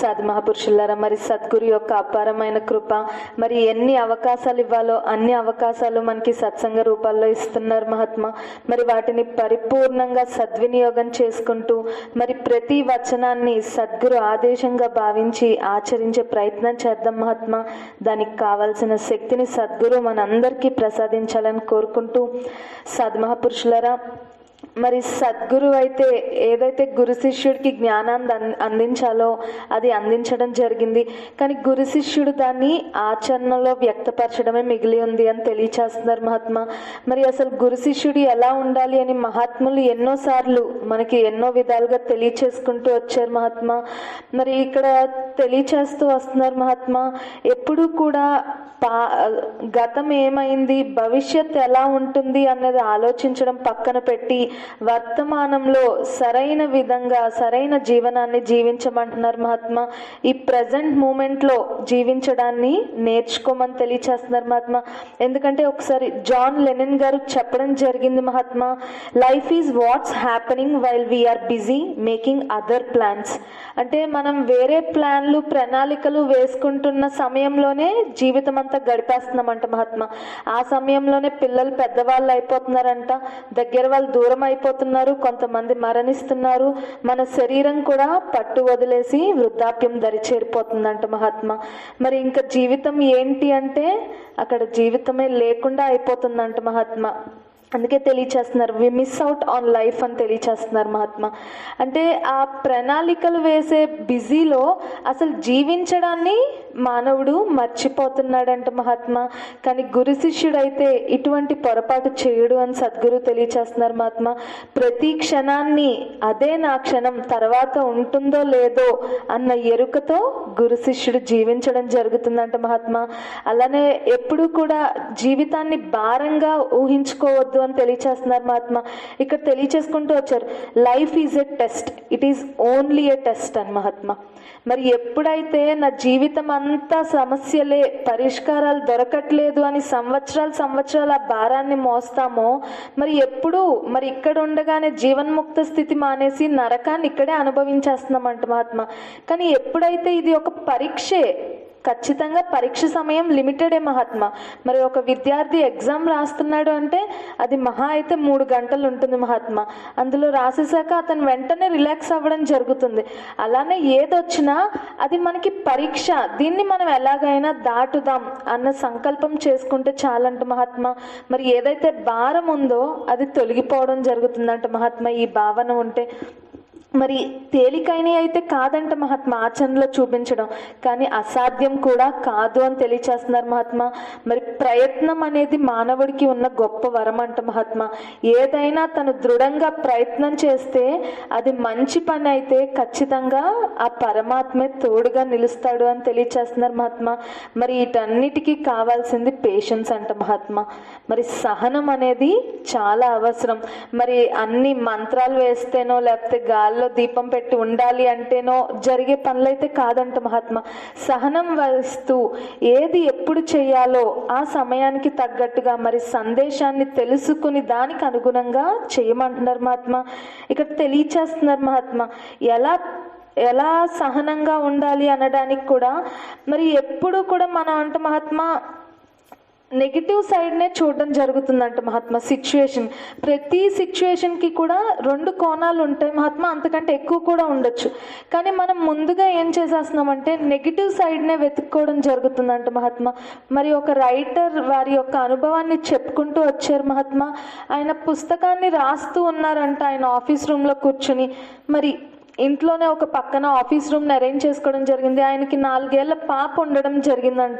సాధు మహాపురుషులారా మరి సద్గురు యొక్క అపారమైన కృప మరి ఎన్ని అవకాశాలు ఇవ్వాలో అన్ని అవకాశాలు మనకి సత్సంగ రూపాల్లో ఇస్తున్నారు మహాత్మా. మరి వాటిని పరిపూర్ణంగా సద్వినియోగం చేసుకుంటూ మరి ప్రతి వచనాన్ని సద్గురు ఆదేశంగా భావించి ఆచరించే ప్రయత్నం చేద్దాం మహాత్మా. దానికి కావాల్సిన శక్తిని సద్గురు మనందరికీ ప్రసాదించాలని కోరుకుంటూ సద్ మహాపురుషులరా మరి సద్గురు అయితే ఏదైతే గురు శిష్యుడికి జ్ఞానాన్ని అందించాలో అది అందించడం జరిగింది. కానీ గురు శిష్యుడు దాన్ని ఆచరణలో వ్యక్తపరచడమే మిగిలి ఉంది అని తెలియచేస్తున్నారు మహాత్మా. మరి అసలు గురు శిష్యుడు ఎలా ఉండాలి అని మహాత్ములు ఎన్నోసార్లు మనకి ఎన్నో విధాలుగా తెలియచేసుకుంటూ వచ్చారు మహాత్మా. మరి ఇక్కడ తెలియచేస్తూ వస్తున్నారు మహాత్మా ఎప్పుడు కూడా పా గతం ఏమైంది భవిష్యత్ ఎలా ఉంటుంది అన్నది ఆలోచించడం పక్కన పెట్టి వర్తమానంలో సరైన విధంగా సరైన జీవనాన్ని జీవించమంటున్నారు మహాత్మ. ఈ ప్రజెంట్ మూమెంట్లో జీవించడాన్ని నేర్చుకోమని తెలియచేస్తున్నారు మహాత్మా. ఎందుకంటే ఒకసారి జాన్ లెనిన్ గారు చెప్పడం జరిగింది మహాత్మ life is what's happening while we're busy making other plans అంటే మనం వేరే ప్లాన్లు ప్రణాళికలు వేసుకుంటున్న సమయంలోనే జీవితం అంతా గడిపేస్తున్నామంట మహాత్మ. ఆ సమయంలోనే పిల్లలు పెద్దవాళ్ళు అయిపోతున్నారంట. దగ్గర వాళ్ళు దూరం అయిపోతున్నారు కొంతమంది మరణిస్తున్నారు. మన శరీరం కూడా పట్టు వదిలేసి వృద్ధాప్యం దరి చేరిపోతుందంట మహాత్మ. మరి ఇంకా జీవితం ఏంటి అంటే అక్కడ జీవితమే లేకుండా అయిపోతుందంట మహాత్మ. అందుకే తెలియచేస్తున్నారు we miss out on life అని తెలియచేస్తున్నారు మహాత్మా. అంటే ఆ ప్రణాళికలు వేసే బిజీలో అసలు జీవించడాన్ని మానవుడు మర్చిపోతున్నాడంట మహాత్మా. కానీ గురు శిష్యుడైతే ఇటువంటి పొరపాటు చేయడు అని సద్గురు తెలియచేస్తున్నారు మహాత్మా. ప్రతి క్షణాన్ని అదే నా క్షణం తర్వాత ఉంటుందో లేదో అన్న ఎరుకతో గురు శిష్యుడు జీవించడం జరుగుతుందంట మహాత్మా. అలానే ఎప్పుడు కూడా జీవితాన్ని భారంగా ఊహించుకోవద్దు అని తెలియచేస్తున్నారు మహాత్మా. ఇక్కడ తెలియచేసుకుంటూ వచ్చారు life is a test it is only a test అని మహాత్మా. మరి ఎప్పుడైతే నా జీవితం అంతా సమస్యలే పరిష్కారాలు దొరకట్లేదు అని సంవత్సరాలు సంవత్సరాలు ఆ భారాన్ని మోస్తామో మరి ఎప్పుడు మరి ఇక్కడ ఉండగానే జీవన్ముక్త స్థితి మానేసి నరకాన్ని ఇక్కడే అనుభవించేస్తున్నామంట మహాత్మ. కానీ ఎప్పుడైతే ఇది ఒక పరీక్షే ఖచ్చితంగా పరీక్ష సమయం లిమిటెడే మహాత్మ. మరి ఒక విద్యార్థి ఎగ్జామ్ రాస్తున్నాడు అంటే అది మహా అయితే మూడు గంటలు ఉంటుంది మహాత్మ. అందులో రాసేసాక అతను వెంటనే రిలాక్స్ అవ్వడం జరుగుతుంది. అలానే ఏదొచ్చినా అది మనకి పరీక్ష దీన్ని మనం ఎలాగైనా దాటుదాం అన్న సంకల్పం చేసుకుంటే చాలంట మహాత్మ. మరి ఏదైతే భారం ఉందో అది తొలగిపోవడం జరుగుతుందంట మహాత్మ. ఈ భావన ఉంటే మరి తేలికైన అయితే కాదంట మహాత్మా ఆచరణలో చూపించడం. కానీ అసాధ్యం కూడా కాదు అని తెలియచేస్తున్నారు మహాత్మా. మరి ప్రయత్నం అనేది మానవుడికి ఉన్న గొప్ప వరం అంట మహాత్మా. ఏదైనా తను దృఢంగా ప్రయత్నం చేస్తే అది మంచి పని అయితే ఖచ్చితంగా ఆ పరమాత్మే తోడుగా నిలుస్తాడు అని తెలియచేస్తున్నారు మహాత్మా. మరి వీటన్నిటికీ కావాల్సింది పేషెన్స్ అంట మహాత్మా. మరి సహనం అనేది చాలా అవసరం. మరి అన్ని మంత్రాలు వేస్తేనో లేకపోతే గాల్లో దీపం పెట్టి ఉండాలి అంటేనో జరిగే పనులైతే కాదంట మహాత్మ. సహనం వస్తూ ఏది ఎప్పుడు చేయాలో ఆ సమయానికి తగ్గట్టుగా మరి సందేశాన్ని తెలుసుకుని దానికి అనుగుణంగా చేయమంటున్నారు మహాత్మ. ఇక్కడ తెలియచేస్తున్నారు మహాత్మ. ఎలా ఎలా సహనంగా ఉండాలి అనడానికి కూడా మరి ఎప్పుడు కూడా మనం అంటే మహాత్మా నెగిటివ్ సైడ్నే చూడడం జరుగుతుందంట మహాత్మా. సిచ్యువేషన్ ప్రతి సిచ్యువేషన్కి కూడా రెండు కోణాలు ఉంటాయి మహాత్మా. అంతకంటే ఎక్కువ కూడా ఉండొచ్చు. కానీ మనం ముందుగా ఏం చేసేస్తున్నామంటే నెగిటివ్ సైడ్నే వెతుక్కోవడం జరుగుతుందంట మహాత్మా. మరి ఒక రైటర్ వారి యొక్క అనుభవాన్ని చెప్పుకుంటూ వచ్చారు మహాత్మా. ఆయన పుస్తకాన్ని రాస్తూ ఉన్నారంట ఆయన ఆఫీస్ రూమ్లో కూర్చుని. మరి ఇంట్లోనే ఒక పక్కన ఆఫీస్ రూమ్ని అరేంజ్ చేసుకోవడం జరిగింది. ఆయనకి నాలుగేళ్ళ పాప ఉండడం జరిగిందంట.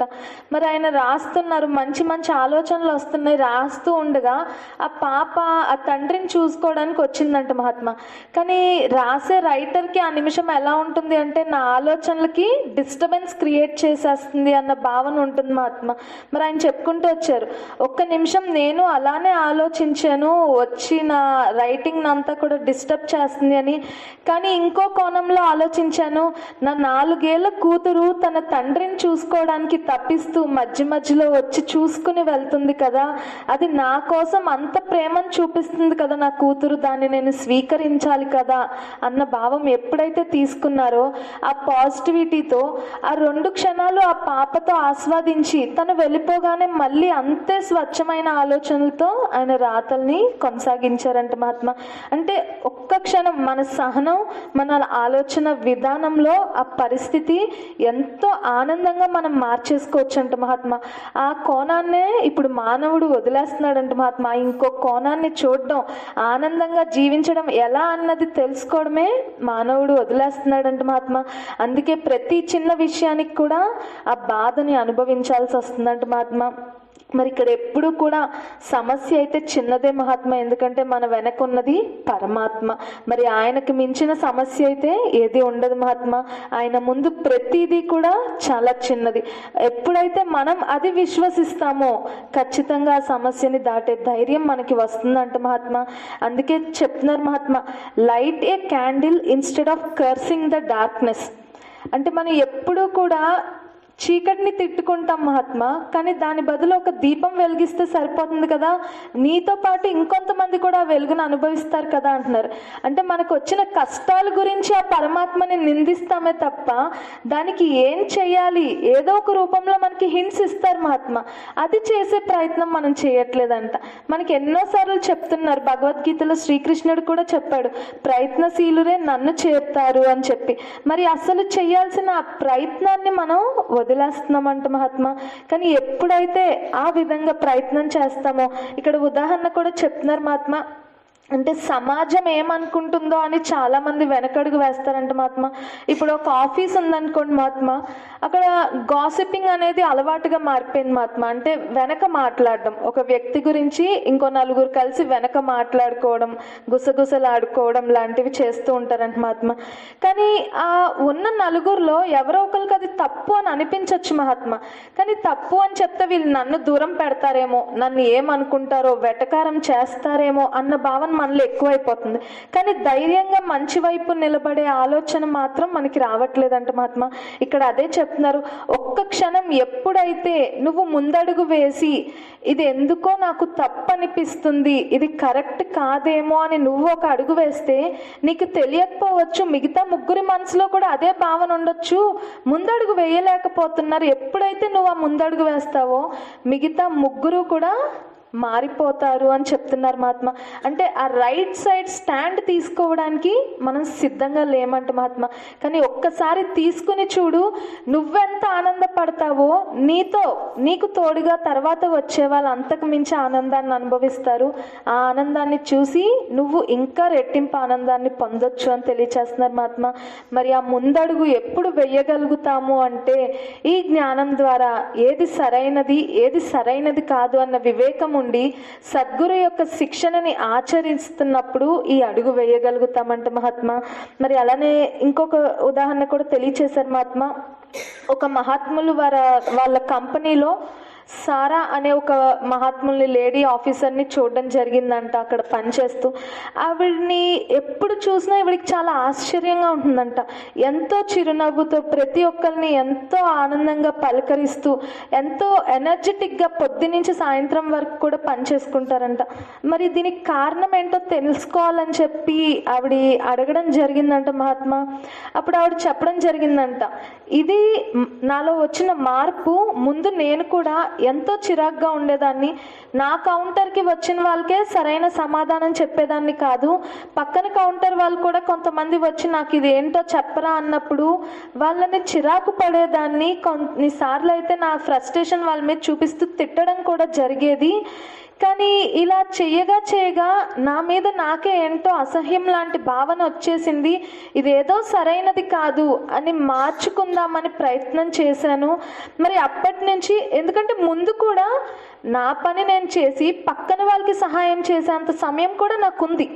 మరి ఆయన రాస్తున్నారు. మంచి మంచి ఆలోచనలు వస్తున్నాయి. రాస్తూ ఉండగా ఆ పాప ఆ తండ్రిని చూసుకోవడానికి వచ్చిందంట మహాత్మ. కానీ రాసే రైటర్కి ఆ నిమిషం ఎలా ఉంటుంది అంటే నా ఆలోచనలకి డిస్టర్బెన్స్ క్రియేట్ చేసేస్తుంది అన్న భావన ఉంటుంది మహాత్మ. మరి ఆయన చెప్పుకుంటూ వచ్చారు. ఒక్క నిమిషం నేను అలానే ఆలోచించాను. వచ్చి నా రైటింగ్ అంతా కూడా డిస్టర్బ్ చేస్తుంది అని. కానీ ఇంకో కోణంలో ఆలోచించాను. నా నాలుగేళ్ళ కూతురు తన తండ్రిని చూసుకోవడానికి తప్పిస్తూ మధ్య మధ్యలో వచ్చి చూసుకుని వెళ్తుంది కదా. అది నా కోసం అంత ప్రేమను చూపిస్తుంది కదా నా కూతురు. దాన్ని నేను స్వీకరించాలి కదా అన్న భావం ఎప్పుడైతే తీసుకున్నారో ఆ పాజిటివిటీతో ఆ రెండు క్షణాలు ఆ పాపతో ఆస్వాదించి తను వెళ్ళిపోగానే మళ్ళీ అంతే స్వచ్ఛమైన ఆలోచనలతో ఆయన రాతల్ని కొనసాగించారంట మహాత్మ. అంటే ఒక్క క్షణం మన సహనం మన ఆలోచన విధానంలో ఆ పరిస్థితి ఎంతో ఆనందంగా మనం మార్చేసుకోవచ్చు అంట మహాత్మ. ఆ కోణాన్నే ఇప్పుడు మానవుడు వదిలేస్తున్నాడంట మహాత్మ. ఇంకో కోణాన్ని చూడడం ఆనందంగా జీవించడం ఎలా అన్నది తెలుసుకోవడమే మానవుడు వదిలేస్తున్నాడంట మహాత్మ. అందుకే ప్రతి చిన్న విషయానికి కూడా ఆ బాధని అనుభవించాల్సి వస్తుందంట మహాత్మ. మరి ఇక్కడ ఎప్పుడు కూడా సమస్య అయితే చిన్నదే మహాత్మ ఎందుకంటే మన వెనక ఉన్నది పరమాత్మ. మరి ఆయనకు మించిన సమస్య అయితే ఏది ఉండదు మహాత్మ. ఆయన ముందు ప్రతిదీ కూడా చాలా చిన్నది. ఎప్పుడైతే మనం అది విశ్వసిస్తామో ఖచ్చితంగా ఆ సమస్యని దాటే ధైర్యం మనకి వస్తుందంట మహాత్మ. అందుకే చెప్తున్నారు మహాత్మ light a candle instead of cursing the darkness. అంటే మనం ఎప్పుడూ కూడా చీకటిని తిట్టుకుంటాం మహాత్మ కానీ దాని బదులు ఒక దీపం వెలిగిస్తే సరిపోతుంది కదా? నీతో పాటు ఇంకొంతమంది కూడా వెలుగును అనుభవిస్తారు కదా అంటున్నారు. అంటే మనకు వచ్చిన కష్టాల గురించి ఆ పరమాత్మని నిందిస్తామే తప్ప దానికి ఏం చేయాలి ఏదో ఒక రూపంలో మనకి హింట్స్ ఇస్తారు మహాత్మ. అది చేసే ప్రయత్నం మనం చేయట్లేదంట. మనకి ఎన్నోసార్లు చెప్తున్నారు. భగవద్గీతలో శ్రీకృష్ణుడు కూడా చెప్పాడు ప్రయత్నశీలురే నన్ను చేరుతారు అని చెప్పి. మరి అసలు చేయాల్సిన ప్రయత్నాన్ని మనం వదిలేస్తున్నామంట మహాత్మ. కానీ ఎప్పుడైతే ఆ విధంగా ప్రయత్నం చేస్తామో ఇక్కడ ఉదాహరణ కూడా చెప్తున్నారు మహాత్మ అంటే సమాజం ఏమనుకుంటుందో అని చాలా మంది వెనకడుగు వేస్తారంట మహాత్మ. ఇప్పుడు ఒక ఆఫీస్ ఉందనుకోండి మహాత్మ అక్కడ గాసిపింగ్ అనేది అలవాటుగా మారిపోయింది మహాత్మ. అంటే వెనక మాట్లాడడం ఒక వ్యక్తి గురించి ఇంకో నలుగురు కలిసి వెనక మాట్లాడుకోవడం గుసగుసలాడుకోవడం లాంటివి చేస్తూ ఉంటారంట మహాత్మ. కానీ ఆ ఉన్న నలుగురిలో ఎవరో ఒకరికి అది తప్పు అని అనిపించవచ్చు మహాత్మ. కానీ తప్పు అని చెప్తే వీళ్ళు నన్ను దూరం పెడతారేమో నన్ను ఏమనుకుంటారో వెటకారం చేస్తారేమో అన్న భావన మనలో ఎక్కువైపోతుంది. కానీ ధైర్యంగా మంచి వైపు నిలబడే ఆలోచన మాత్రం మనకి రావట్లేదంట మహాత్మ. ఇక్కడ అదే చెప్తున్నారు ఒక్క క్షణం ఎప్పుడైతే నువ్వు ముందడుగు వేసి ఇది ఎందుకో నాకు తప్పు అనిపిస్తుంది ఇది కరెక్ట్ కాదేమో అని నువ్వు ఒక అడుగు వేస్తే నీకు తెలియకపోవచ్చు మిగతా ముగ్గురి మనసులో కూడా అదే భావన ఉండొచ్చు. ముందడుగు వేయలేకపోతున్నారు ఎప్పుడైతే నువ్వు ఆ ముందడుగు వేస్తావో మిగతా ముగ్గురు కూడా మారిపోతారు అని చెప్తున్నారు మహాత్మ. అంటే ఆ రైట్ సైడ్ స్టాండ్ తీసుకోవడానికి మనం సిద్ధంగా లేమంట మహాత్మ. కానీ ఒక్కసారి తీసుకుని చూడు నువ్వెంత ఆనందపడతావో నీతో నీకు తోడుగా తర్వాత వచ్చే వాళ్ళు అంతకు మించి ఆనందాన్ని అనుభవిస్తారు. ఆ ఆనందాన్ని చూసి నువ్వు ఇంకా రెట్టింపు ఆనందాన్ని పొందొచ్చు అని తెలియచేస్తున్నారు మహాత్మ. మరి ఆ ముందడుగు ఎప్పుడు వెయ్యగలుగుతాము అంటే ఈ జ్ఞానం ద్వారా ఏది సరైనది ఏది సరైనది కాదు అన్న వివేకం ఉండి సద్గురు యొక్క శిక్షణని ఆచరిస్తున్నప్పుడు ఈ అడుగు వేయగలుగుతామంట మహాత్మ. మరి అలానే ఇంకొక ఉదాహరణ కూడా తెలియచేశారు మహాత్మ. ఒక మహాత్ములు వారి వాళ్ళ కంపెనీలో సారా అనే ఒక మహాత్ముల్ని లేడీ ఆఫీసర్ని చూడడం జరిగిందంట అక్కడ పనిచేస్తూ. ఆవిడ్ని ఎప్పుడు చూసినా ఇవిడికి చాలా ఆశ్చర్యంగా ఉంటుందంట. ఎంతో చిరునవ్వుతో ప్రతి ఒక్కరిని ఎంతో ఆనందంగా పలకరిస్తూ ఎంతో ఎనర్జెటిక్గా పొద్దు నుంచి సాయంత్రం వరకు కూడా పనిచేసుకుంటారంట. మరి దీనికి కారణం ఏంటో తెలుసుకోవాలని చెప్పి ఆవిడ అడగడం జరిగిందంట మహాత్మ. అప్పుడు ఆవిడ చెప్పడం జరిగిందంట. ఇది నాలో వచ్చిన మార్పు ముందు నేను కూడా ఎంతో చిరాగ్గా ఉండేదాన్ని. నా కౌంటర్కి వచ్చిన వాళ్ళకే సరైన సమాధానం చెప్పేదాన్ని కాదు. పక్కన కౌంటర్ వాళ్ళు కూడా కొంతమంది వచ్చి నాకు ఇది ఏంటో చెప్పరా అన్నప్పుడు వాళ్ళని చిరాకు పడేదాన్ని. కొన్నిసార్లు అయితే నా ఫ్రస్ట్రేషన్ వాళ్ళ మీద చూపిస్తూ తిట్టడం కూడా జరిగేది. కానీ ఇలా చేయగా చేయగా నా మీద నాకే ఏంటో అసహ్యం లాంటి భావన వచ్చేసింది. ఇదేదో సరైనది కాదు అని మార్చుకుందామని ప్రయత్నం చేశాను. మరి అప్పటి నుంచి ఎందుకంటే ముందు కూడా నా పని నేను చేసి పక్కన వాళ్ళకి సహాయం చేసేంత సమయం కూడా నాకుంది.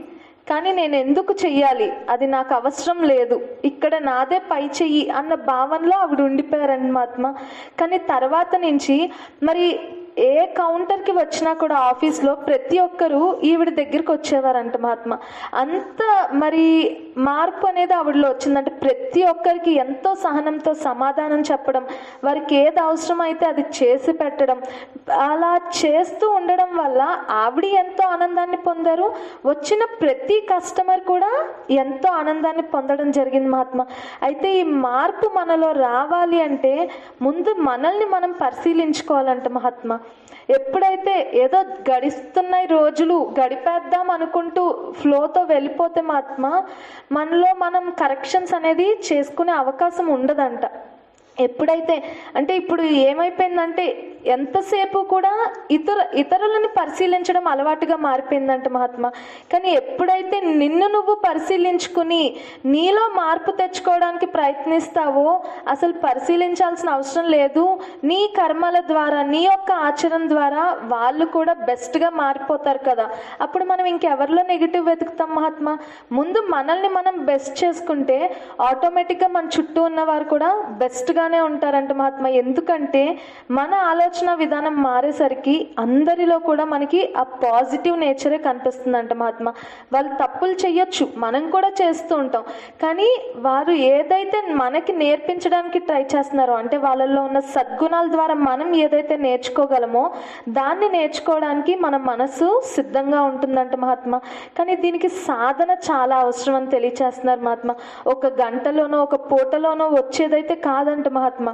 కానీ నేను ఎందుకు చెయ్యాలి? అది నాకు అవసరం లేదు. ఇక్కడ నాదే పై చెయ్యి అన్న భావనలో ఆవిడ ఉండిపోయారన్నమాత్మ కానీ తర్వాత నుంచి మరి ఏ కౌంటర్కి వచ్చినా కూడా ఆఫీస్లో ప్రతి ఒక్కరూ ఈవిడ దగ్గరికి వచ్చేవారంట మహాత్మ. అంత మరి మార్పు అనేది ఆవిడలో వచ్చిందంటే ప్రతి ఒక్కరికి ఎంతో సహనంతో సమాధానం చెప్పడం వారికి ఏది అవసరం అయితే అది చేసి పెట్టడం అలా చేస్తూ ఉండడం వల్ల ఆవిడ ఎంతో ఆనందాన్ని పొందారు. వచ్చిన ప్రతి కస్టమర్ కూడా ఎంతో ఆనందాన్ని పొందడం జరిగింది మహాత్మ. అయితే ఈ మార్పు మనలో రావాలి అంటే ముందు మనల్ని మనం పరిశీలించుకోవాలంట మహాత్మ. ఎప్పుడైతే ఏదో గడిస్తున్నాయి రోజులు గడిపేద్దాం అనుకుంటూ ఫ్లోతో వెళ్ళిపోతే మాత్రం మనలో మనం కరెక్షన్స్ అనేది చేసుకునే అవకాశం ఉండదంట. ఎప్పుడైతే అంటే ఇప్పుడు ఏమైపోయిందంటే ఎంతసేపు కూడా ఇతర ఇతరులని పరిశీలించడం అలవాటుగా మారిపోయిందంట మహాత్మ. కానీ ఎప్పుడైతే నిన్ను నువ్వు పరిశీలించుకుని నీలో మార్పు తెచ్చుకోవడానికి ప్రయత్నిస్తావో అసలు పరిశీలించాల్సిన అవసరం లేదు. నీ కర్మల ద్వారా నీ యొక్క ఆచరణ ద్వారా వాళ్ళు కూడా బెస్ట్గా మారిపోతారు కదా. అప్పుడు మనం ఇంకెవరిలో నెగిటివ్ వెతుకుతాం మహాత్మ? ముందు మనల్ని మనం బెస్ట్ చేసుకుంటే ఆటోమేటిక్గా మన చుట్టూ ఉన్నవారు కూడా చేస్తూనే ఉంటారంట మహాత్మ. ఎందుకంటే మన ఆలోచన విధానం మారేసరికి అందరిలో కూడా మనకి ఆ పాజిటివ్ నేచరే కనిపిస్తుందంట మహాత్మ. వాళ్ళు తప్పులు చేయొచ్చు మనం కూడా చేస్తూ ఉంటాం. కానీ వారు ఏదైతే మనకి నేర్పించడానికి ట్రై చేస్తున్నారో అంటే వాళ్ళల్లో ఉన్న సద్గుణాల ద్వారా మనం ఏదైతే నేర్చుకోగలమో దాన్ని నేర్చుకోవడానికి మన మనసు సిద్ధంగా ఉంటుందంట మహాత్మ. కానీ దీనికి సాధన చాలా అవసరం అని తెలియచేస్తున్నారు మహాత్మ. ఒక గంటలోనో ఒక పూటలోనో వచ్చేదైతే కాదంట మహాత్మ.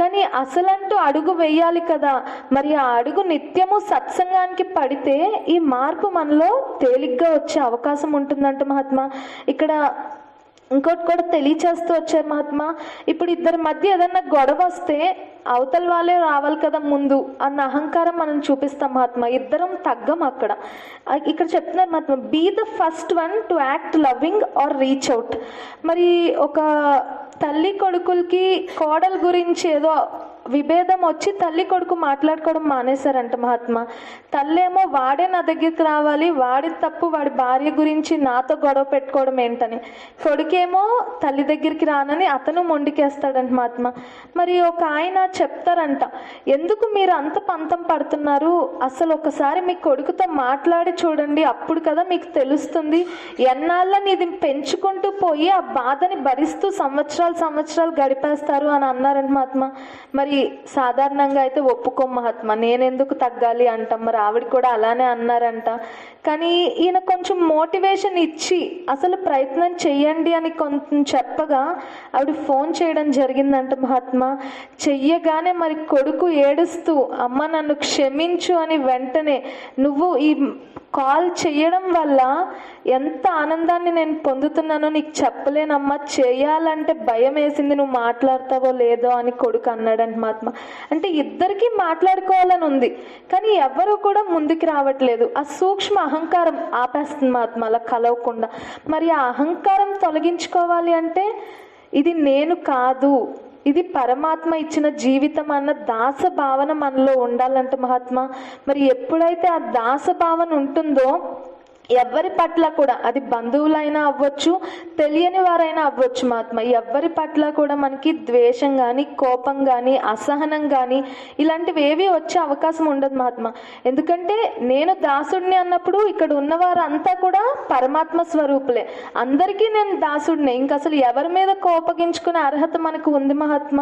కానీ అసలంటూ అడుగు వేయాలి కదా. మరి ఆ అడుగు నిత్యము సత్సంగానికి పడితే ఈ మార్పు మనలో తేలిగ్గా వచ్చే అవకాశం ఉంటుందంట మహాత్మ. ఇక్కడ ఇంకోటి కూడా తెలియచేస్తూ వచ్చారు మహాత్మ. ఇప్పుడు ఇద్దరి మధ్య ఏదన్నా గొడవ వస్తే అవతల వాళ్ళే రావాలి కదా ముందు అన్న అహంకారం మనం చూపిస్తాం మహాత్మ. ఇద్దరం తగ్గం అక్కడ. ఇక్కడ చెప్తున్నారు మహాత్మ be the first one to act loving or reach out మరి ఒక తల్లి కొడుకులకి కోడల గురించి ఏదో విభేదం వచ్చి తల్లి కొడుకు మాట్లాడుకోవడం మానేశారంట మహాత్మ. తల్లేమో వాడే నా దగ్గరికి రావాలి వాడి తప్పు వాడి భార్య గురించి నాతో గొడవ పెట్టుకోవడం ఏంటని. కొడుకేమో తల్లి దగ్గరికి రానని అతను మొండికేస్తాడంట మహాత్మ. మరి ఒక ఆయన చెప్తారంట ఎందుకు మీరు అంత పంతం పడుతున్నారు? అసలు ఒకసారి మీ కొడుకుతో మాట్లాడి చూడండి అప్పుడు కదా మీకు తెలుస్తుంది. ఎన్నాళ్ళని ఇది పెంచుకుంటూ పోయి ఆ బాధని భరిస్తూ సంవత్సరాలు సంవత్సరాలు గడిపేస్తారు అని అన్నారంట మహాత్మ. మరి సాధారణంగా అయితే ఒప్పుకోం మహాత్మ. నేనెందుకు తగ్గాలి అంటాం? మరి ఆవిడ కూడా అలానే అన్నారంట. కానీ ఈయన కొంచెం మోటివేషన్ ఇచ్చి అసలు ప్రయత్నం చెయ్యండి అని కొంచెం చెప్పగా ఆవిడ ఫోన్ చేయడం జరిగిందంట మహాత్మ. చెయ్యగానే మరి కొడుకు ఏడుస్తూ అమ్మ నన్ను క్షమించు అని వెంటనే నువ్వు ఈ కాల్ చేయడం వల్ల ఎంత ఆనందాన్ని నేను పొందుతున్నానో నీకు చెప్పలేనమ్మా. చేయాలంటే భయం వేసింది నువ్వు మాట్లాడతావో లేదో అని కొడుకు అన్నాడంట మహాత్మ. అంటే ఇద్దరికీ మాట్లాడుకోవాలని ఉంది కానీ ఎవరు కూడా ముందుకు రావట్లేదు. ఆ సూక్ష్మ అహంకారం ఆపేస్తుంది మహాత్మ అలా కలవకుండా. మరి ఆ అహంకారం తొలగించుకోవాలి అంటే ఇది నేను కాదు ఇది పరమాత్మ ఇచ్చిన జీవితం అన్న దాస భావన మనలో ఉండాలంట మహాత్మ. మరి ఎప్పుడైతే ఆ దాస భావన ఉంటుందో ఎవరి పట్ల కూడా అది బంధువులైనా అవ్వచ్చు తెలియని వారైనా అవ్వచ్చు మహాత్మ ఎవరి పట్ల కూడా మనకి ద్వేషం కానీ కోపం కానీ అసహనం కానీ ఇలాంటివి ఏవి వచ్చే అవకాశం ఉండదు మహాత్మ ఎందుకంటే నేను దాసుడిని అన్నప్పుడు ఇక్కడ ఉన్నవారంతా కూడా పరమాత్మ స్వరూపులే. అందరికీ నేను దాసుడిని. ఇంకా అసలు ఎవరి మీద కోపగించుకునే అర్హత మనకు ఉంది మహాత్మ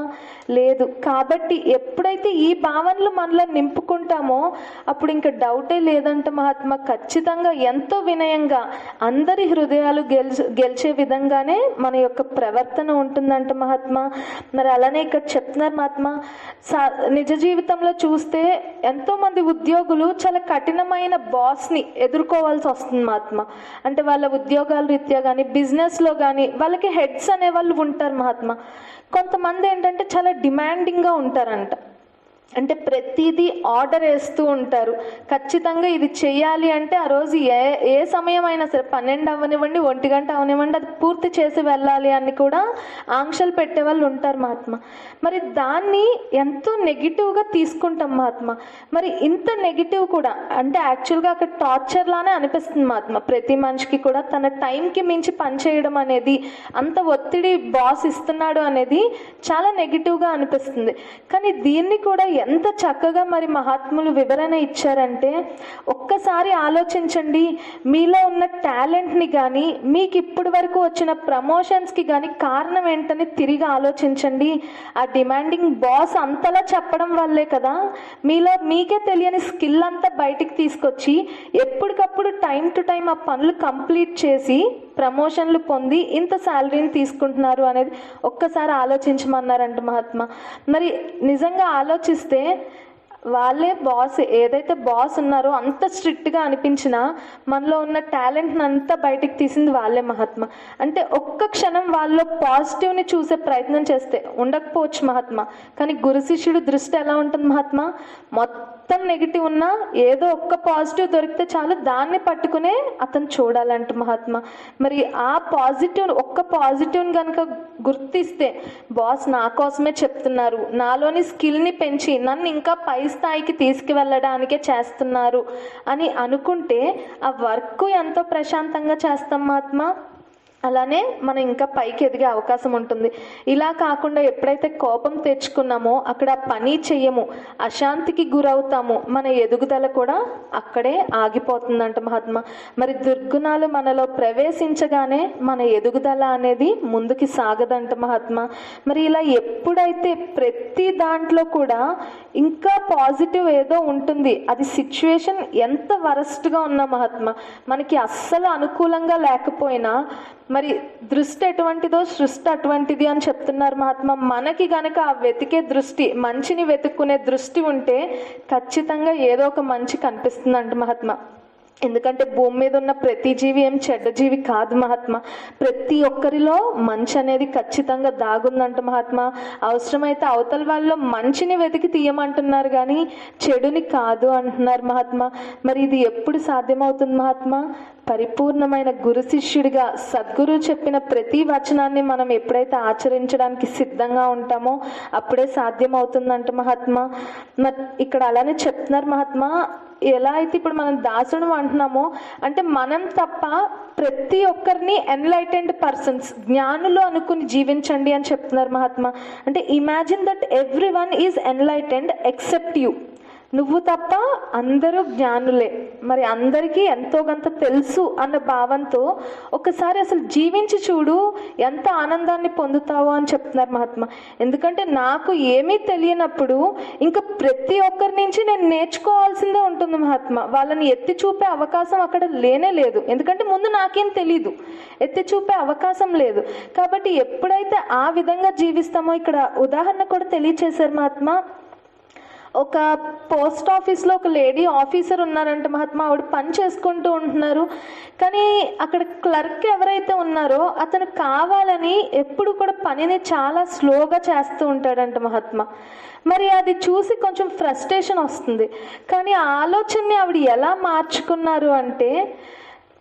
లేదు. కాబట్టి ఎప్పుడైతే ఈ భావనలు మనలో నింపుకుంటామో అప్పుడు ఇంకా డౌటే లేదంట మహాత్మ ఖచ్చితంగా ఎంత ఎంతో వినయంగా అందరి హృదయాలు గెలిచే గెలిచే విధంగానే మన యొక్క ప్రవర్తన ఉంటుందంట మహాత్మ. మరి అలానే ఇక్కడ చెప్తున్నారు మహాత్మ. సా నిజ జీవితంలో చూస్తే ఎంతో మంది ఉద్యోగులు చాలా కఠినమైన బాస్ని ఎదుర్కోవాల్సి వస్తుంది మహాత్మ. అంటే వాళ్ళ ఉద్యోగాల రీత్యా కానీ బిజినెస్లో కానీ వాళ్ళకి హెడ్స్ అనే వాళ్ళు ఉంటారు మహాత్మ. కొంతమంది ఏంటంటే చాలా డిమాండింగ్గా ఉంటారంట. అంటే ప్రతిదీ ఆర్డర్ వేస్తూ ఉంటారు. ఖచ్చితంగా ఇది చేయాలి అంటే ఆ రోజు ఏ ఏ సమయం అయినా సరే పన్నెండు అవ్వనివ్వండి ఒంటి గంట అవనివ్వండి అది పూర్తి చేసి వెళ్ళాలి అని కూడా ఆంక్షలు పెట్టే వాళ్ళు ఉంటారు మహాత్మ. మరి దాన్ని ఎంతో నెగిటివ్గా తీసుకుంటాం మహాత్మ. మరి ఇంత నెగిటివ్ కూడా అంటే యాక్చువల్గా అక్కడ టార్చర్ లానే అనిపిస్తుంది మహాత్మ. ప్రతి మనిషికి కూడా తన టైంకి మించి పనిచేయడం అనేది అంత ఒత్తిడి బాస్ ఇస్తున్నాడు అనేది చాలా నెగిటివ్గా అనిపిస్తుంది. కానీ దీన్ని కూడా ఎంత చక్కగా మరి మహాత్ములు వివరణ ఇచ్చారంటే ఒక్కసారి ఆలోచించండి మీలో ఉన్న టాలెంట్ని కానీ మీకు ఇప్పటి వరకు వచ్చిన ప్రమోషన్స్కి కానీ కారణం ఏంటని తిరిగి ఆలోచించండి. ఆ డిమాండింగ్ బాస్ అంతలా చెప్పడం వల్లే కదా మీలో మీకే తెలియని స్కిల్ అంతా బయటికి తీసుకొచ్చి ఎప్పటికప్పుడు టైం టు టైం ఆ పనులు కంప్లీట్ చేసి ప్రమోషన్లు పొంది ఇంత శాలరీని తీసుకుంటున్నారు అనేది ఒక్కసారి ఆలోచించమన్నారంట మహాత్మా. మరి నిజంగా ఆలోచిస్తే వాళ్ళే బాస్ ఏదైతే బాస్ ఉన్నారో అంత స్ట్రిక్ట్గా అనిపించినా మనలో ఉన్న టాలెంట్ని అంతా బయటికి తీసింది వాళ్ళే మహాత్మ. అంటే ఒక్క క్షణం వాళ్ళలో పాజిటివ్ని చూసే ప్రయత్నం చేస్తే ఉండకపోవచ్చు మహాత్మ. కానీ గురు శిష్యుడు దృష్టి ఎలా ఉంటుంది మహాత్మ? మొత్తం నెగిటివ్ ఉన్నా ఏదో ఒక్క పాజిటివ్ దొరికితే చాలు దాన్ని పట్టుకునే అతను చూడాలంట మహాత్మా. మరి ఆ పాజిటివ్ ఒక్క పాజిటివ్ని కనుక గుర్తిస్తే బాస్ నా కోసమే చెప్తున్నారు. నాలోని స్కిల్ని పెంచి నన్ను ఇంకా పై స్థాయికి తీసుకువెళ్ళడానికే చేస్తున్నారు అని అనుకుంటే ఆ వర్క్ ఎంతో ప్రశాంతంగా చేస్తాం మహాత్మ. అలానే మనం ఇంకా పైకి ఎదిగే అవకాశం ఉంటుంది. ఇలా కాకుండా ఎప్పుడైతే కోపం తెచ్చుకున్నామో అక్కడ పని చెయ్యము అశాంతికి గురవుతాము మన ఎదుగుదల కూడా అక్కడే ఆగిపోతుందంట మహాత్మ. మరి దుర్గుణాలు మనలో ప్రవేశించగానే మన ఎదుగుదల అనేది ముందుకి సాగదంట మహాత్మ. మరి ఇలా ఎప్పుడైతే ప్రతి దాంట్లో కూడా ఇంకా పాజిటివ్ ఏదో ఉంటుంది అది సిచ్యువేషన్ ఎంత వరస్ట్గా ఉన్నా మహాత్మ మనకి అస్సలు అనుకూలంగా లేకపోయినా మరి దృష్టి ఎటువంటిదో సృష్టి అటువంటిది అని చెప్తున్నారు మహాత్మ. మనకి గనక ఆ వెతికే దృష్టి మంచిని వెతుక్కునే దృష్టి ఉంటే ఖచ్చితంగా ఏదో ఒక మంచి కనిపిస్తుందంట మహాత్మ. ఎందుకంటే భూమి మీద ఉన్న ప్రతి జీవి ఏం చెడ్డ జీవి కాదు మహాత్మ. ప్రతి ఒక్కరిలో మంచి అనేది ఖచ్చితంగా దాగుందంట మహాత్మ. అవసరమైతే అవతల వాళ్ళలో మంచిని వెతికి తీయమంటున్నారు కానీ చెడుని కాదు అంటున్నారు మహాత్మ. మరి ఇది ఎప్పుడు సాధ్యమవుతుంది మహాత్మ? పరిపూర్ణమైన గురు శిష్యుడిగా సద్గురు చెప్పిన ప్రతి వచనాన్ని మనం ఎప్పుడైతే ఆచరించడానికి సిద్ధంగా ఉంటామో అప్పుడే సాధ్యమవుతుందంట మహాత్మ. మరి ఇక్కడ అలానే చెప్తున్నారు మహాత్మ ఎలా అయితే ఇప్పుడు మనం దాసుడు అంటున్నామో అంటే మనం తప్ప ప్రతి ఒక్కరిని ఎన్లైటెండ్ పర్సన్స్ జ్ఞానులు అనుకుని జీవించండి అని చెప్తున్నారు మహాత్మ. అంటే imagine that everyone is enlightened except you నువ్వు తప్ప అందరూ జ్ఞానులే. మరి అందరికీ ఎంతో కొంత తెలుసు అన్న భావంతో ఒకసారి అసలు జీవించి చూడు ఎంత ఆనందాన్ని పొందుతావో అని చెప్తున్నారు మహాత్మ. ఎందుకంటే నాకు ఏమీ తెలియనప్పుడు ఇంకా ప్రతి ఒక్కరి నుంచి నేను నేర్చుకోవాల్సిందే ఉంటుంది మహాత్మ. వాళ్ళని ఎత్తి చూపే అవకాశం అక్కడ లేనే లేదు. ఎందుకంటే ముందు నాకేం తెలీదు. ఎత్తి చూపే అవకాశం లేదు. కాబట్టి ఎప్పుడైతే ఆ విధంగా జీవిస్తామో ఇక్కడ ఉదాహరణ కూడా తెలియచేశారు మహాత్మ. ఒక పోస్ట్ ఆఫీస్లో ఒక లేడీ ఆఫీసర్ ఉన్నారంట మహాత్మా ఆవిడ పని చేసుకుంటూ ఉంటున్నారు. కానీ అక్కడ క్లర్క్ ఎవరైతే ఉన్నారో అతను కావాలని ఎప్పుడు కూడా పనిని చాలా స్లోగా చేస్తూ ఉంటాడంట మహాత్మా. మరి అది చూసి కొంచెం ఫ్రస్ట్రేషన్ వస్తుంది. కానీ ఆలోచనని ఆవిడ ఎలా మార్చుకున్నారు అంటే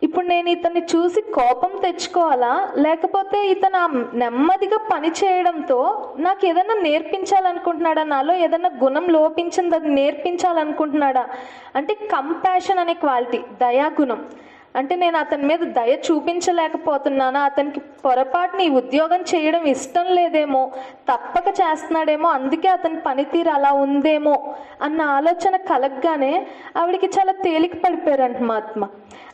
ఇప్పుడు నేను ఇతన్ని చూసి కోపం తెచ్చుకోవాలా? లేకపోతే ఇతను ఆ నెమ్మదిగా పని చేయడంతో నాకు ఏదైనా నేర్పించాలనుకుంటున్నాడా? నాలో ఏదైనా గుణం లోపించింది అది నేర్పించాలనుకుంటున్నాడా? అంటే కంపాషన్ అనే క్వాలిటీ దయాగుణం. అంటే నేను అతని మీద దయ చూపించలేకపోతున్నాను. అతనికి పొరపాటుని ఉద్యోగం చేయడం ఇష్టం లేదేమో తప్పక చేస్తున్నాడేమో అందుకే అతని పనితీరు అలా ఉందేమో అన్న ఆలోచన కలగగానే ఆవిడికి చాలా తేలిక పడిపోయారంట మహాత్మ.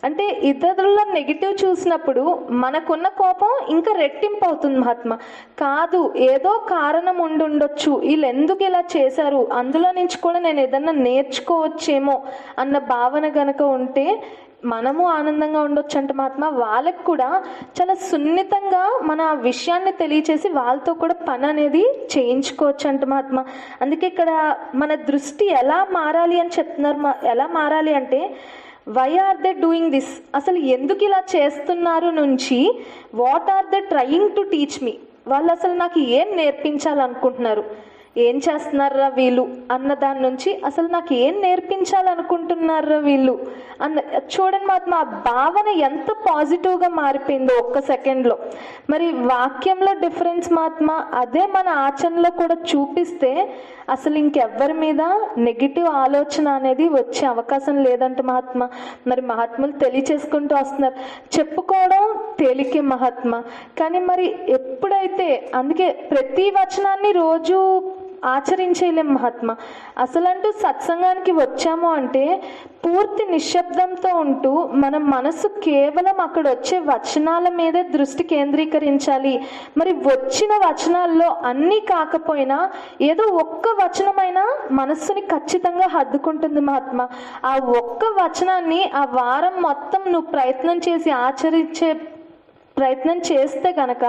అంటే ఇతరుల నెగిటివ్ చూసినప్పుడు మనకున్న కోపం ఇంకా రెట్టింపు అవుతుంది మహాత్మ. కాదు ఏదో కారణం ఉండుండొచ్చు. వీళ్ళు ఎందుకు ఇలా చేశారు? అందులో నుంచి కూడా నేను ఏదన్నా నేర్చుకోవచ్చేమో అన్న భావన గనక ఉంటే మనము ఆనందంగా ఉండొచ్చు అంటే మహాత్మ వాళ్ళకి కూడా చాలా సున్నితంగా మన విషయాన్ని తెలియచేసి వాళ్ళతో కూడా పని అనేది చేయించుకోవచ్చు అంట మహాత్మ అందుకే ఇక్కడ మన దృష్టి ఎలా మారాలి అని చెప్తున్నారు మా- ఎలా మారాలి అంటే why are they doing this అసలు ఎందుకు ఇలా చేస్తున్నారు నుంచి what are they trying to teach me వాళ్ళు అసలు నాకు ఏం నేర్పించాలనుకుంటున్నారు? ఏం చేస్తున్నారా వీళ్ళు? అన్న దాని నుంచి అసలు నాకు ఏం నేర్పించాలనుకుంటున్నారా వీళ్ళు? అన్న చూడండి మాత్రం ఆ భావన ఎంత పాజిటివ్గా మారిపోయిందో ఒక్క సెకండ్లో. మరి వాక్యంలో డిఫరెన్స్ మాత్మ? అదే మన ఆచరణలో కూడా చూపిస్తే అసలు ఇంకెవ్వరి మీద నెగిటివ్ ఆలోచన అనేది వచ్చే అవకాశం లేదంట మహాత్మ. మరి మహాత్ములు తెలియచేసుకుంటూ వస్తున్నారు. చెప్పుకోవడం తేలికే మహాత్మ. కానీ మరి ఎప్పుడైతే అందుకే ప్రతి వచనాన్ని రోజు ఆచరించేయలేం మహాత్మ. అసలంటూ సత్సంగానికి వచ్చాము అంటే పూర్తి నిశ్శబ్దంతో ఉంటూ మన మనసు కేవలం అక్కడ వచ్చే వచనాల మీదే దృష్టి కేంద్రీకరించాలి. మరి వచ్చిన వచనాల్లో అన్నీ కాకపోయినా ఏదో ఒక్క వచనమైనా మనస్సుని ఖచ్చితంగా హద్దుకుంటుంది మహాత్మ. ఆ ఒక్క వచనాన్ని ఆ వారం మొత్తం నువ్వు ప్రయత్నం చేసి ఆచరించే ప్రయత్నం చేస్తే కనుక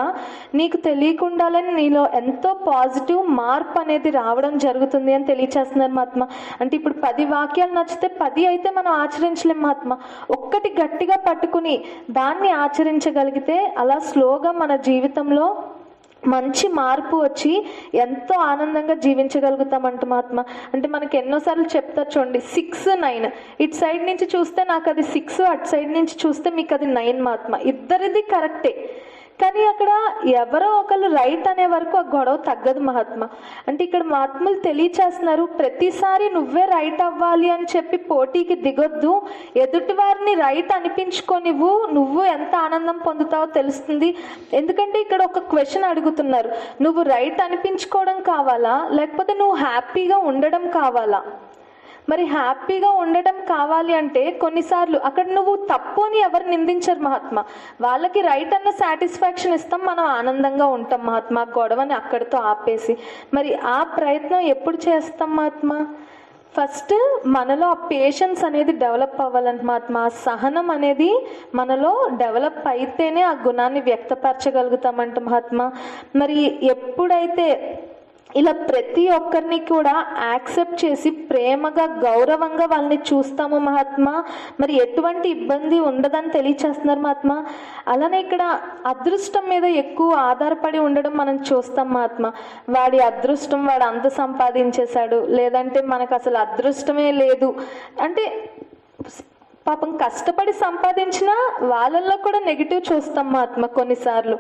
నీకు తెలియకుండాలని నీలో ఎంతో పాజిటివ్ మార్పు అనేది రావడం జరుగుతుంది అని తెలియచేస్తున్నారు మహాత్మ. అంటే ఇప్పుడు పది వాక్యాలు నచ్చితే పది అయితే మనం ఆచరించలేం మహాత్మ. ఒక్కటి గట్టిగా పట్టుకుని దాన్ని ఆచరించగలిగితే అలా స్లోగా మన జీవితంలో మంచి మార్పు వచ్చి ఎంతో ఆనందంగా జీవించగలుగుతామంట మహాత్మ. అంటే మనకి ఎన్నోసార్లు చెప్తా చూడండి సిక్స్ నైన్ ఇటు సైడ్ నుంచి చూస్తే నాకు అది సిక్స్ అటు సైడ్ నుంచి చూస్తే మీకు అది నైన్ మహాత్మ. ఇద్దరిది కరెక్టే కానీ అక్కడ ఎవరో ఒకరు రైట్ అనే వరకు ఆ గొడవ తగ్గదు మహాత్మ. అంటే ఇక్కడ మహాత్ములు తెలియచేస్తున్నారు ప్రతిసారి నువ్వే రైట్ అవ్వాలి అని చెప్పి పోటీకి దిగొద్దు. ఎదుటి వారిని రైట్ అనిపించుకోనివ్వు. నువ్వు ఎంత ఆనందం పొందుతావో తెలుస్తుంది. ఎందుకంటే ఇక్కడ ఒక క్వశ్చన్ అడుగుతున్నారు నువ్వు రైట్ అనిపించుకోవడం కావాలా? లేకపోతే నువ్వు హ్యాపీగా ఉండడం కావాలా? మరి హ్యాపీగా ఉండటం కావాలి అంటే కొన్నిసార్లు అక్కడ నువ్వు తప్పు అని ఎవరు నిందించరు మహాత్మ. వాళ్ళకి రైట్ అన్న సాటిస్ఫాక్షన్ ఇస్తాం మనం ఆనందంగా ఉంటాం మహాత్మ. గొడవని అక్కడితో ఆపేసి. మరి ఆ ప్రయత్నం ఎప్పుడు చేస్తాం మహాత్మ? ఫస్ట్ మనలో ఆ పేషెన్స్ అనేది డెవలప్ అవ్వాలంట మహాత్మ. సహనం అనేది మనలో డెవలప్ అయితేనే ఆ గుణాన్ని వ్యక్తపరచగలుగుతామంట మహాత్మ. మరి ఎప్పుడైతే ఇలా ప్రతి ఒక్కరిని కూడా యాక్సెప్ట్ చేసి ప్రేమగా గౌరవంగా వాళ్ళని చూస్తాము మహాత్మా. మరి ఎటువంటి ఇబ్బంది ఉండదని తెలియచేస్తున్నారు మహాత్మా. అలానే ఇక్కడ అదృష్టం మీద ఎక్కువ ఆధారపడి ఉండడం మనం చూస్తాం మహాత్మా. వాడి అదృష్టం వాడు అంత సంపాదించేశాడు. లేదంటే మనకు అసలు అదృష్టమే లేదు. అంటే పాపం కష్టపడి సంపాదించిన వాళ్ళల్లో కూడా నెగిటివ్ చూస్తాం మహాత్మ కొన్నిసార్లు.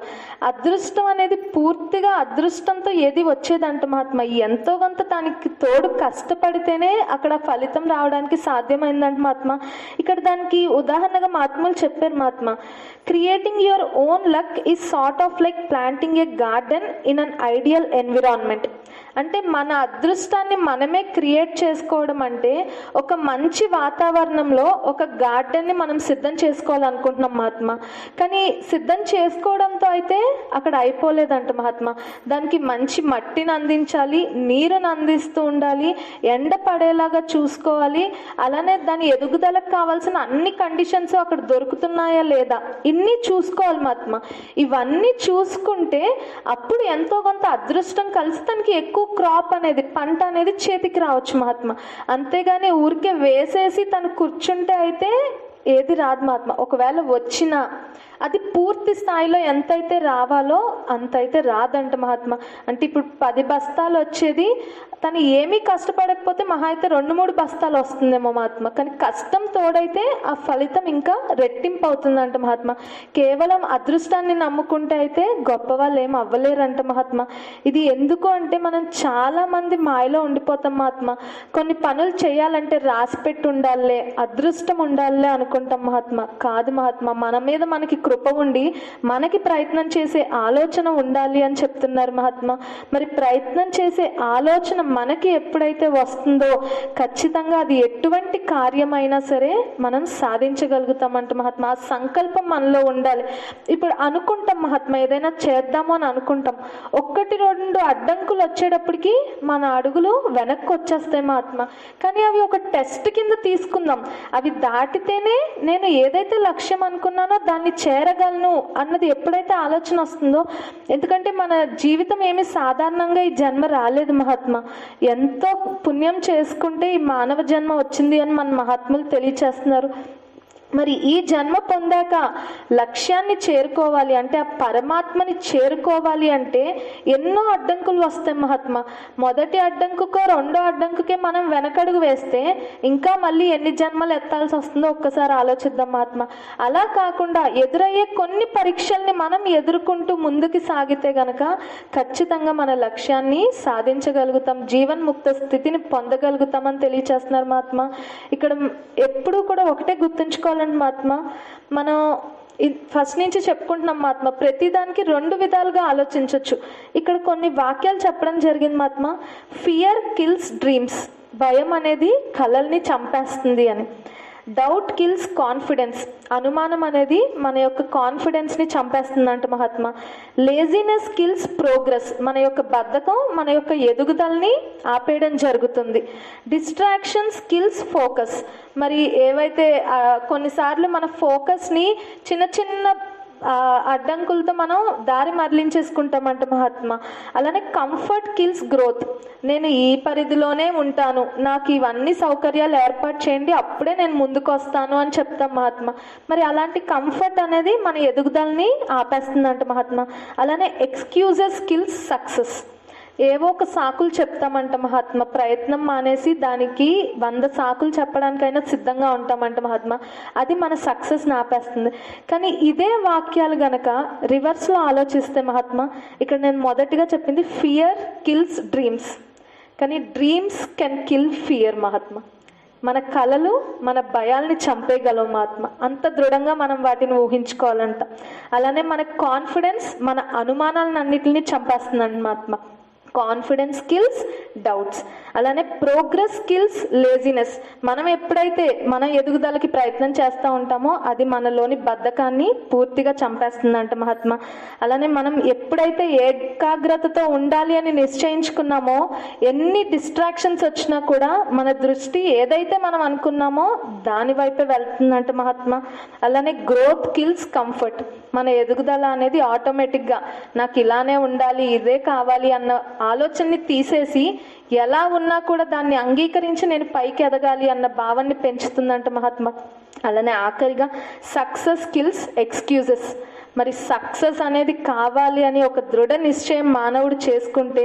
అదృష్టం అనేది పూర్తిగా అదృష్టంతో ఏది వచ్చేదంట మహాత్మ? ఎంతో కొంత దానికి తోడు కష్టపడితేనే అక్కడ ఫలితం రావడానికి సాధ్యమైందంట మహాత్మ. ఇక్కడ దానికి ఉదాహరణగా మహాత్ములు చెప్పారు మహాత్మ. Creating your own luck is sort of like planting a garden in an ideal environment అంటే మన అదృష్టాన్ని మనమే క్రియేట్ చేసుకోవడం అంటే ఒక మంచి వాతావరణంలో ఒక గార్డెన్ని మనం సిద్ధం చేసుకోవాలనుకుంటున్నాం మహాత్మ. కానీ సిద్ధం చేసుకోవడంతో అయితే అక్కడ అయిపోలేదంట మహాత్మ. దానికి మంచి మట్టిని అందించాలి నీరుని అందిస్తూ ఉండాలి ఎండ పడేలాగా చూసుకోవాలి అలానే దాని ఎదుగుదలకు కావాల్సిన అన్ని కండిషన్స్ అక్కడ దొరుకుతున్నాయా లేదా ఇన్ని చూసుకోవాలి మహాత్మ. ఇవన్నీ చూసుకుంటే అప్పుడు ఎంతో కొంత అదృష్టం కలిసి తనకి ఎక్కువ క్రాప్ అనేది పంట అనేది చేతికి రావచ్చు మహాత్మ. అంతేగాని ఊరికే వేసేసి తను కూర్చుంటే అయితే ఏది రాదు మహాత్మ. ఒకవేళ వచ్చినా అది పూర్తి స్థాయిలో ఎంతైతే రావాలో అంతైతే రాదంట మహాత్మ. అంటే ఇప్పుడు పది బస్తాలు వచ్చేది తను ఏమీ కష్టపడకపోతే మహా అయితే రెండు మూడు బస్తాలు వస్తుందేమో మహాత్మ. కానీ కష్టం తోడైతే ఆ ఫలితం ఇంకా రెట్టింపు అవుతుందంట మహాత్మ. కేవలం అదృష్టాన్ని నమ్ముకుంటే అయితే గొప్ప వాళ్ళు ఏం అవ్వలేరంట మహాత్మ. ఇది ఎందుకు అంటే మనం చాలా మంది మాయలో ఉండిపోతాం మహాత్మ. కొన్ని పనులు చేయాలంటే రాసి పెట్టి ఉండాలే అదృష్టం ఉండాలే అనుకుంటాం మహాత్మ. కాదు మహాత్మ మన మీద మనకి కృప ఉండి మనకి ప్రయత్నం చేసే ఆలోచన ఉండాలి అని చెప్తున్నారు మహాత్మ. మరి ప్రయత్నం చేసే ఆలోచన మనకి ఎప్పుడైతే వస్తుందో ఖచ్చితంగా అది ఎటువంటి కార్యమైనా సరే మనం సాధించగలుగుతామంట మహాత్మ. ఆ సంకల్పం మనలో ఉండాలి. ఇప్పుడు అనుకుంటాం మహాత్మ ఏదైనా చేద్దాము అని అనుకుంటాం. ఒక్కటి రెండు అడ్డంకులు వచ్చేటప్పటికి మన అడుగులు వెనక్కి వచ్చేస్తాయి మహాత్మ. కానీ అవి ఒక టెస్ట్ కింద తీసుకుందాం. అవి దాటితేనే నేను ఏదైతే లక్ష్యం అనుకున్నానో దాన్ని చే చేరగలను అన్నది ఎప్పుడైతే ఆలోచన వస్తుందో ఎందుకంటే మన జీవితం ఏమి సాధారణంగా ఈ జన్మ రాలేదు మహాత్మ. ఎంతో పుణ్యం చేసుకుంటే ఈ మానవ జన్మ వచ్చింది అని మన మహాత్ములు తెలియచేస్తున్నారు. మరి ఈ జన్మ పొందాక లక్ష్యాన్ని చేరుకోవాలి అంటే ఆ పరమాత్మని చేరుకోవాలి అంటే ఎన్నో అడ్డంకులు వస్తాయి మహాత్మ. మొదటి అడ్డంకుకో రెండో అడ్డంకుకే మనం వెనకడుగు వేస్తే ఇంకా మళ్ళీ ఎన్ని జన్మలు ఎత్తాల్సి వస్తుందో ఒక్కసారి ఆలోచిద్దాం మహాత్మ. అలా కాకుండా ఎదురయ్యే కొన్ని పరీక్షల్ని మనం ఎదుర్కొంటూ ముందుకు సాగితే గనక ఖచ్చితంగా మన లక్ష్యాన్ని సాధించగలుగుతాం జీవన్ముక్త స్థితిని పొందగలుగుతామని తెలియచేస్తున్నారు మహాత్మ. ఇక్కడ ఎప్పుడూ కూడా ఒకటే గుర్తుంచుకోవాలి. గుర్తుంచుకోవాలండి మహాత్మ మనం ఫస్ట్ నుంచి చెప్పుకుంటున్నాం మహాత్మ ప్రతిదానికి రెండు విధాలుగా ఆలోచించవచ్చు ఇక్కడ కొన్ని వాక్యాలు చెప్పడం జరిగింది మహాత్మ ఫియర్ కిల్స్ డ్రీమ్స్ భయం అనేది కలల్ని చంపేస్తుంది అని. డౌట్ కిల్స్ కాన్ఫిడెన్స్ అనుమానం అనేది మన యొక్క కాన్ఫిడెన్స్ని చంపేస్తుందంట మహాత్మ. లేజినెస్ కిల్స్ ప్రోగ్రెస్ మన యొక్క బద్ధకం మన యొక్క ఎదుగుదలని ఆపేయడం జరుగుతుంది. డిస్ట్రాక్షన్ స్కిల్స్ ఫోకస్ మరి ఏవైతే కొన్నిసార్లు మన ఫోకస్ని చిన్న చిన్న అడ్డంకులతో మనం దారి మరలించేసుకుంటామంట మహాత్మ. అలానే కంఫర్ట్ కిల్స్ గ్రోత్ నేను ఈ పరిధిలోనే ఉంటాను. నాకు ఇవన్నీ సౌకర్యాలు ఏర్పాటు చేయండి అప్పుడే నేను ముందుకు వస్తాను అని చెప్తాం మహాత్మ. మరి అలాంటి కంఫర్ట్ అనేది మన ఎదుగుదలని ఆపేస్తుందంట మహాత్మ. అలానే ఎక్స్క్యూజెస్ కిల్స్ సక్సెస్ ఏవో ఒక సాకులు చెప్తామంట మహాత్మ. ప్రయత్నం మానేసి దానికి వంద సాకులు చెప్పడానికైనా సిద్ధంగా ఉంటామంట మహాత్మ. అది మన సక్సెస్ నాపేస్తుంది. కానీ ఇదే వాక్యాలు గనక రివర్స్లో ఆలోచిస్తే మహాత్మ ఇక్కడ నేను మొదటిగా చెప్పింది ఫియర్ కిల్స్ డ్రీమ్స్. కానీ డ్రీమ్స్ కెన్ కిల్ ఫియర్ మహాత్మ. మన కళలు మన భయాల్ని చంపేయగలవు మహాత్మ. అంత దృఢంగా మనం వాటిని ఊహించుకోవాలంట. అలానే మన కాన్ఫిడెన్స్ మన అనుమానాలను అన్నిటిని చంపేస్తుందండి మహాత్మ. కాన్ఫిడెన్స్ స్కిల్స్ డౌట్స్ అలానే ప్రోగ్రెస్ స్కిల్స్ లేజినెస్ మనం ఎప్పుడైతే మన ఎదుగుదలకి ప్రయత్నం చేస్తూ ఉంటామో అది మనలోని బద్ధకాన్ని పూర్తిగా చంపేస్తుందంట మహాత్మ. అలానే మనం ఎప్పుడైతే ఏకాగ్రతతో ఉండాలి అని నిశ్చయించుకున్నామో ఎన్ని డిస్ట్రాక్షన్స్ వచ్చినా కూడా మన దృష్టి ఏదైతే మనం అనుకున్నామో దాని వైపే వెళ్తుందంట మహాత్మ. అలానే గ్రోత్ కిల్స్ కంఫర్ట్ మన ఎదుగుదల అనేది ఆటోమేటిక్గా నాకు ఇలానే ఉండాలి ఇదే కావాలి అన్న ఆలోచనని తీసేసి ఎలా ఉన్నా కూడా దాన్ని అంగీకరించి నేను పైకి ఎదగాలి అన్న భావాన్ని పెంచుతుందంట మహాత్మ. అలానే ఆఖరిగా సక్సెస్ స్కిల్స్ ఎక్స్క్యూజెస్ మరి సక్సెస్ అనేది కావాలి అని ఒక దృఢ నిశ్చయం మానవుడు చేసుకుంటే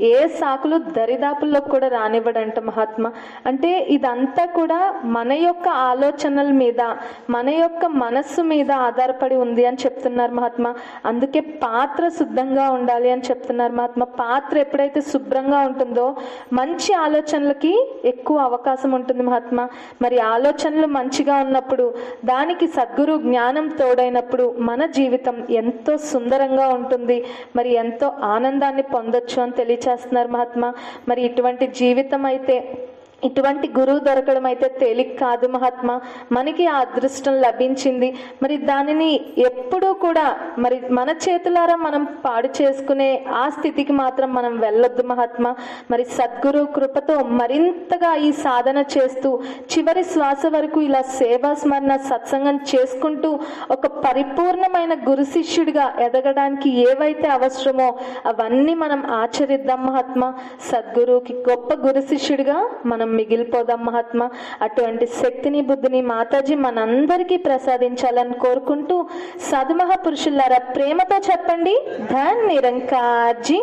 ఏ సాకులు దరిదాపుల్లో కూడా రానివ్వడంట మహాత్మ. అంటే ఇదంతా కూడా మన యొక్క ఆలోచనల మీద మన యొక్క మనస్సు మీద ఆధారపడి ఉంది అని చెప్తున్నారు మహాత్మ. అందుకే పాత్ర శుద్ధంగా ఉండాలి అని చెప్తున్నారు మహాత్మ. పాత్ర ఎప్పుడైతే శుభ్రంగా ఉంటుందో మంచి ఆలోచనలకి ఎక్కువ అవకాశం ఉంటుంది మహాత్మ. మరి ఆలోచనలు మంచిగా ఉన్నప్పుడు దానికి సద్గురు జ్ఞానం తోడైనప్పుడు మన జీవితం జీవితం ఎంతో సుందరంగా ఉంటుంది. మరి ఎంతో ఆనందాన్ని పొందొచ్చు అని తెలియచేస్తున్నారు మహాత్మ. మరి ఇటువంటి జీవితం అయితే ఇటువంటి గురువు దొరకడం అయితే తేలిక కాదు మహాత్మ. మనకి ఆ అదృష్టం లభించింది. మరి దానిని ఎప్పుడూ కూడా మరి మన చేతులారా మనం పాడు చేసుకునే ఆ స్థితికి మాత్రం మనం వెళ్ళొద్దు మహాత్మ. మరి సద్గురు కృపతో మరింతగా ఈ సాధన చేస్తూ చివరి శ్వాస వరకు ఇలా సేవా స్మరణ సత్సంగం చేసుకుంటూ ఒక పరిపూర్ణమైన గురు శిష్యుడిగా ఎదగడానికి ఏవైతే అవసరమో అవన్నీ మనం ఆచరిద్దాం మహాత్మ. సద్గురువుకి గొప్ప గురు శిష్యుడిగా మనం మిగిలిపోదాం మహాత్మ. అటువంటి శక్తిని బుద్ధిని మాతాజీ మనందరికీ ప్రసాదించాలని కోరుకుంటూ సదుమహా పురుషులారా ప్రేమతో చెప్పండి. ధన్ నిరంకార్జీ